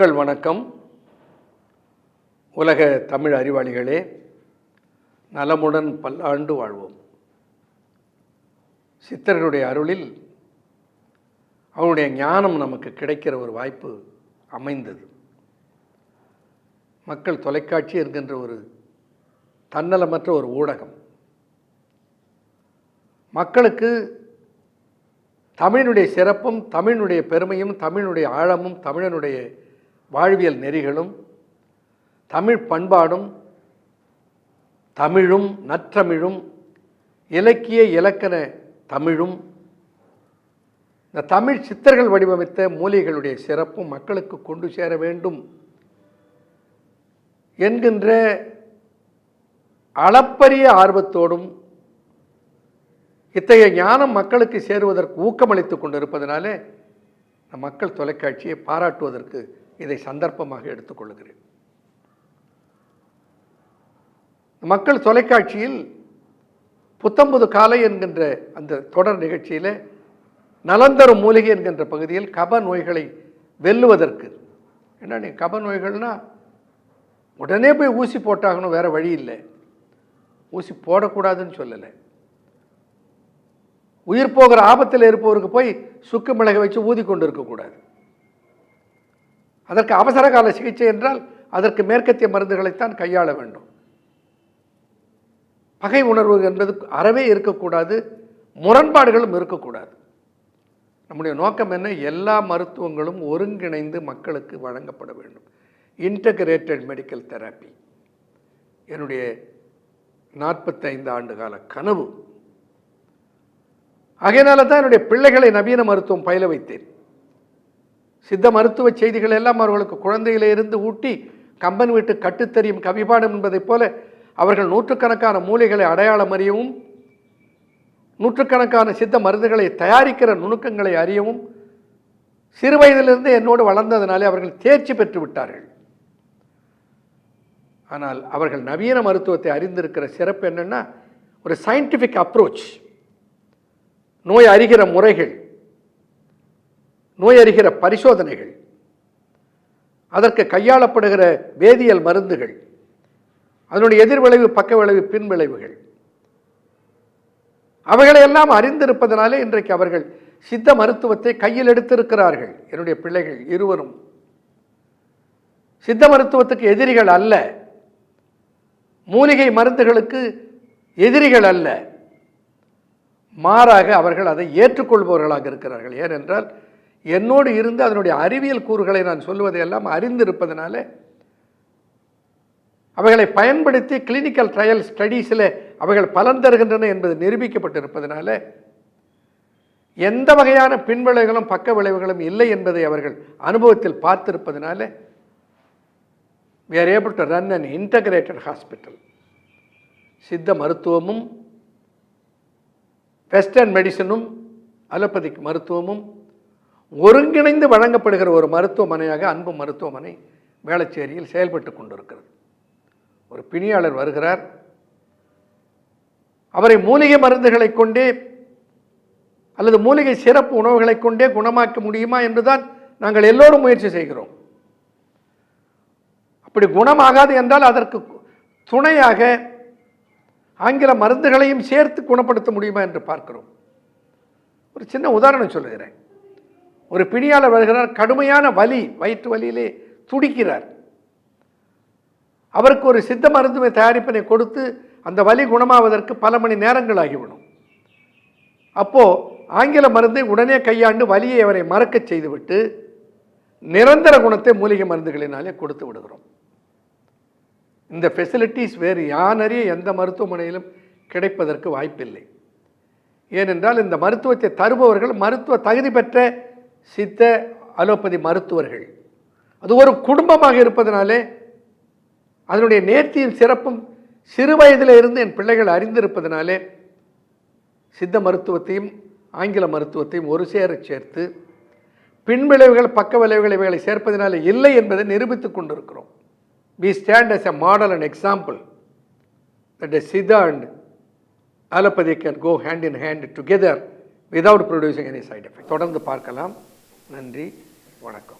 மக்கள் வணக்கம். உலக தமிழ் அறிவாளிகளே நலமுடன் பல்லாண்டு வாழ்வோம். சித்தர்களுடைய அருளில் அவனுடைய ஞானம் நமக்கு கிடைக்கிற ஒரு வாய்ப்பு அமைந்தது. மக்கள் தொலைக்காட்சி என்கின்ற ஒரு தன்னலமற்ற ஒரு ஊடகம். மக்களுக்கு தமிழினுடைய சிறப்பும் தமிழினுடைய பெருமையும் தமிழினுடைய ஆழமும் தமிழனுடைய வாழ்வியல் நெறிகளும் தமிழ் பண்பாடும் தமிழும் நற்றமிழும் இலக்கிய இலக்கண தமிழும் இந்த தமிழ் சித்தர்கள் வடிவமைத்த மூலிகளுடைய சிறப்பும் மக்களுக்கு கொண்டு சேர வேண்டும் என்கின்ற அளப்பரிய ஆர்வத்தோடும் இத்தகைய ஞானம் மக்களுக்கு சேருவதற்கு ஊக்கமளித்துக் கொண்டிருப்பதனாலே நம் மக்கள் தொலைக்காட்சியை பாராட்டுவதற்கு இதை சந்தர்ப்பமாக எடுத்துக்கொள்கிறேன். மக்கள் தொலைக்காட்சியில் புத்தம்புது காலை என்கின்ற அந்த தொடர் நிகழ்ச்சியில் நலந்தரும் மூலிகை என்கின்ற பகுதியில் கப நோய்களை வெல்லுவதற்கு. என்ன நீ கப நோய்கள்னா உடனே போய் ஊசி போட்டாகணும் வேற வழி இல்லை. ஊசி போடக்கூடாதுன்னு சொல்லலை. உயிர் போகிற ஆபத்தில் இருப்பவருக்கு போய் சுக்கு மிளகை வச்சு ஊதி கொண்டு இருக்கக்கூடாது. அதற்கு அவசர கால சிகிச்சை என்றால் அதற்கு மேற்கத்திய மருந்துகளைத்தான் கையாள வேண்டும். பகை உணர்வு என்பது அறவே இருக்கக்கூடாது முரண்பாடுகளும் இருக்கக்கூடாது. நம்முடைய நோக்கம் என்ன? எல்லா மருத்துவங்களும் ஒருங்கிணைந்து மக்களுக்கு வழங்கப்பட வேண்டும். இன்டகிரேட்டட் மெடிக்கல் தெரப்பி என்னுடைய நாற்பத்தைந்து ஆண்டு கால கனவு. ஆகையினால தான் என்னுடைய பிள்ளைகளை நவீன மருத்துவம் பயில வைத்தேன். சித்த மருத்துவ செய்திகள் எல்லாம் அவர்களுக்கு குழந்தையிலிருந்து ஊட்டி கம்பன் வீட்டு கட்டுத்தெரியும் கவிபாடம் என்பதைப் போல அவர்கள் நூற்றுக்கணக்கான மூலிகளை அடையாளம் அறியவும் நூற்றுக்கணக்கான சித்த மருந்துகளை தயாரிக்கிற நுணுக்கங்களை அறியவும் சிறு வயதிலிருந்து என்னோடு வளர்ந்ததினாலே அவர்கள் தேர்ச்சி பெற்று விட்டார்கள். ஆனால் அவர்கள் நவீன மருத்துவத்தை அறிந்திருக்கிற சிறப்பு என்னென்னா ஒரு சயின்டிஃபிக் அப்ரோச் நோய் அறிகிற முறைகள் நோய் அறிகிற பரிசோதனைகள் அதற்கு கையாளப்படுகிற வேதியியல் மருந்துகள் அதனுடைய எதிர்விளைவு பக்க விளைவு பின்விளைவுகள். அவைகளையெல்லாம் அறிந்திருப்பதனாலே இன்றைக்கு அவர்கள் சித்த மருத்துவத்தை கையில் எடுத்திருக்கிறார்கள். என்னுடைய பிள்ளைகள் இருவரும். சித்த மருத்துவத்துக்கு எதிரிகள் அல்ல. மூலிகை மருந்துகளுக்கு எதிரிகள் அல்ல. மாறாக அவர்கள் அதை ஏற்றுக்கொள்பவர்களாக இருக்கிறார்கள். ஏனென்றால் என்னோடு இருந்து அதனுடைய அறிவியல் கூறுகளை நான் சொல்லுவதையெல்லாம் அறிந்திருப்பதனால அவைகளை பயன்படுத்தி கிளினிக்கல் ட்ரையல் ஸ்டடீஸில் அவைகள் பலன் தருகின்றன என்பது நிரூபிக்கப்பட்டிருப்பதனால எந்த வகையான பின்விளைவுகளும் பக்க விளைவுகளும் இல்லை என்பதை அவர்கள் அனுபவத்தில் பார்த்திருப்பதனால we are able to run an integrated சித்த மருத்துவமும் வெஸ்டர்ன் மெடிசனும் அலோபதிக் மருத்துவமும் ஒருங்கிணைந்து வழங்கப்படுகிற ஒரு மருத்துவமனையாக அன்பு மருத்துவமனை வேளச்சேரியில் செயல்பட்டு கொண்டிருக்கிறது. ஒரு பிணியாளர் வருகிறார். அவரை மூலிகை மருந்துகளை கொண்டே அல்லது மூலிகை சிறப்பு உணவுகளை கொண்டே குணமாக்க முடியுமா என்றுதான் நாங்கள் எல்லோரும் முயற்சி செய்கிறோம். அப்படி குணமாகாது என்றால் அதற்கு துணையாக ஆங்கில மருந்துகளையும் சேர்த்து குணப்படுத்த முடியுமா என்று பார்க்கிறோம். ஒரு சின்ன உதாரணம் சொல்லுகிறேன். ஒரு பிணியாளர் வருகிறார் கடுமையான வலி வயிற்று வலியிலே துடிக்கிறார். அவருக்கு ஒரு சித்த மருந்து தயாரிப்பினை கொடுத்து அந்த வலி குணமாவதற்கு பல மணி நேரங்கள் ஆகிவிடும். அப்போது ஆங்கில மருந்தை உடனே கையாண்டு வலியை அவரை மறக்கச் செய்துவிட்டு நிரந்தர குணத்தை மூலிகை மருந்துகளினாலே கொடுத்து விடுகிறோம். இந்த ஃபெசிலிட்டிஸ் வேறு யானறிய எந்த மருத்துவமனையிலும் கிடைப்பதற்கு வாய்ப்பில்லை. ஏனென்றால் இந்த மருத்துவத்தை தருபவர்கள் மருத்துவ தகுதி பெற்ற சித்த அலோபதி மருத்துவர்கள். அது ஒரு குடும்பமாக இருப்பதனாலே அதனுடைய நேர்த்தியும் சிறப்பும் சிறு வயதில் இருந்து என் பிள்ளைகள் அறிந்திருப்பதனாலே சித்த மருத்துவத்தையும் ஆங்கில மருத்துவத்தையும் ஒரு சேர சேர்த்து பின்விளைவுகள் பக்க விளைவுகள் இவைகளை சேர்ப்பதனாலே இல்லை என்பதை நிரூபித்துக் கொண்டிருக்கிறோம். We stand as a model and example that a Siddha and allopathy can go hand in hand together without producing any side effect தொடர்ந்து பார்க்கலாம். நன்றி வணக்கம்.